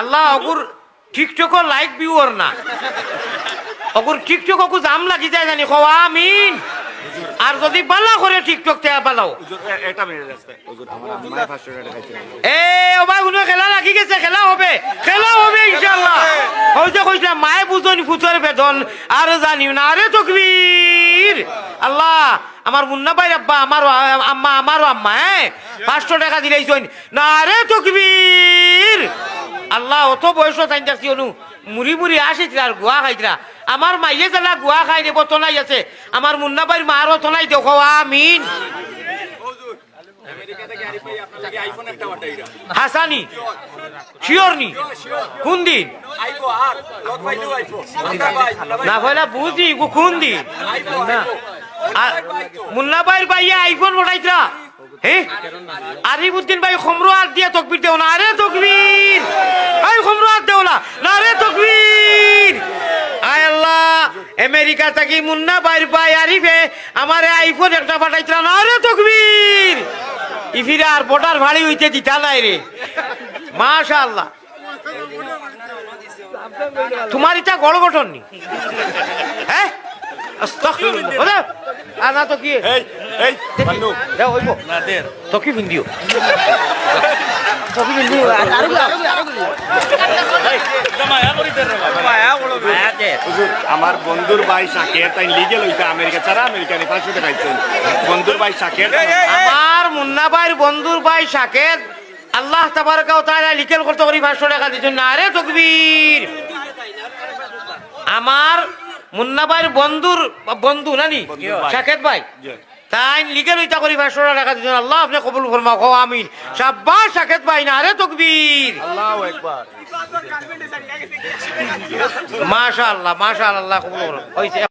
আল্লাহ অগুর TikTok like viewer না। অগুর টিকটক অকু জাম লাগি যায় জানি খোয়া আমিন। আর যদি বালা করে টিকটক তে বালাও। এটা মেরে রাস্তায় হুজুর আমার আম্মায় পাঁচশো টাকা খাইছে এ ওবা কোনো খেলা লাগি গেছে খেলা হবে। খেলা হবে ইনশাল্লাহ হয়তো কইছিলাম মায়ে বুঝনি ফুচের বেদন আর জানি না। আরে তকবীর। আল্লাহ, আমার মুন্না ভাই আব্বা আমার আম্মা, আমারও আম্মা হ্যাঁ? পাঁচশো টাকা দিলেইছন না রে তকবীর। আল্লাহ, অত বয়স চাই দেখছি অনু মুড়ি মুড়ি আসিছিল আর গুয়া খাইছিলা আমার মাইয়ে জেলা গুয়া খাই দেব তনাই আছে। আমার মুন্না ভাইয়ের মারও তনাই দেখো, আমিন। হাসানি, শিওর নি? কোন দিন? না ভাইলা বুঝি গো কোন দিন না। আর মুন্না ভাইয়ের আইফোন আরিফুদ্দিন ভাই খমরো দিয়ে তকবির দেও না। আরে তকবির! আই খমরো হাত দেও না। না রে তকবির! আয় আল্লাহ আমেরিকা থাকি মুন্না ভাইয়ের ভাই আরিফে আমারে আইফোন একটা পাঠাইছিলা না রে তকবির! ইফিরে আর বটার ভাড়ি হইতে দিতা নাই রে। মাশাআল্লাহ। তোমার ইটা গড় গঠন নি। হ্যাঁ? না তো কি? তো কি ভিন্দিও আমার বন্ধুর ভাই শাকের তাই লিগেল হইতা আমেরিকা ছাড়া আমেরিকানি পাঁচশো টাকা বন্ধুর ভাই শাকের। আমার মুন্না ভাইয়ের বন্ধুর ভাই সাকেত আল্লাহ তাবারকাও লিকেল করতে করি 500 টাকা দিছেন না রে তকবীর। আমার মুন্না ভাইয়ের বন্ধুর বন্ধু নানি বন্ধুর ভাই। তাই লিগেল হইতা করি 500 টাকা দিছেন আল্লাহ আপনি কবুল ফরমাও কও আমিন। শাবাশ সাকেত ভাই না রে তকবীর। আল্লাহু মাশাআল্লাহ মাশাআল্লাহ কবুল হইছে।